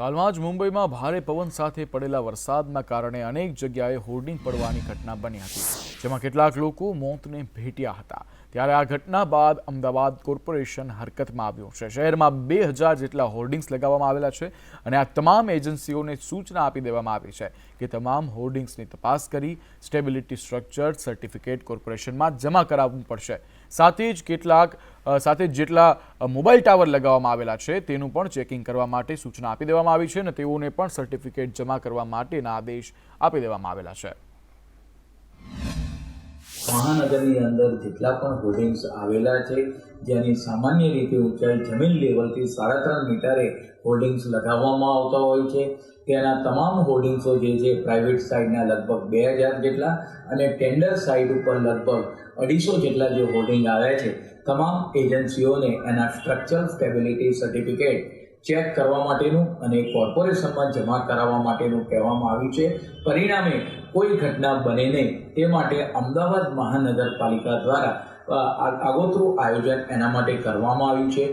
હાલમાં જ મુંબઈમાં ભારે પવન સાથે પડેલા વરસાદના કારણે અનેક જગ્યાએ હોર્ડિંગ પડવાની ઘટના બની હતી, જેમાં કેટલાક લોકો મોતને ભેટ્યા હતા. ત્યારે આ ઘટના બાદ અમદાવાદ કોર્પોરેશન હરકતમાં આવ્યું છે. શહેરમાં બે હજાર જેટલા હોર્ડિંગ્સ લગાવવામાં આવેલા છે અને આ તમામ એજન્સીઓને સૂચના આપી દેવામાં આવી છે કે તમામ હોર્ડિંગ્સની તપાસ કરી સ્ટેબિલિટી સ્ટ્રક્ચર સર્ટિફિકેટ કોર્પોરેશનમાં જમા કરાવવું પડશે. સાથે જ કેટલાક સાથે જેટલા મોબાઈલ ટાવર લગાવવામાં આવેલા છે. તેનું પણ ચેકિંગ કરવા માટે સૂચના આપી દેવામાં આવી છે અને તેઓને પણ સર્ટિફિકેટ જમા કરવા માટેના આદેશ આપી દેવામાં આવેલા છે. મહાનગરની અંદર જેટલા પણ હોર્ડિંગ્સ આવેલા છે, જેની સામાન્ય રીતે ઊંચાઈ જમીન લેવલથી સાડા ત્રણ મીટરે હોર્ડિંગ્સ લગાવવામાં આવતા હોય છે. તેના તમામ હોર્ડિંગ્સો જે છે પ્રાઇવેટ સાઇડના લગભગ બે હજાર જેટલા અને ટેન્ડર સાઇડ ઉપર લગભગ અઢીસો જેટલા જે હોર્ડિંગ આવ્યા છે. તમામ એજન્સીઓને એના સ્ટ્રક્ચરલ સ્ટેબિલિટી સર્ટિફિકેટ ચેક કરવા માટેનું અને કોર્પોરેશનમાં જમા કરાવવા માટેનું કહેવામાં આવ્યું છે. પરિણામે કોઈ ઘટના બને નહીં. તે માટે અમદાવાદ મહાનગરપાલિકા દ્વારા આગોતરું આયોજન એના માટે કરવામાં આવ્યું છે.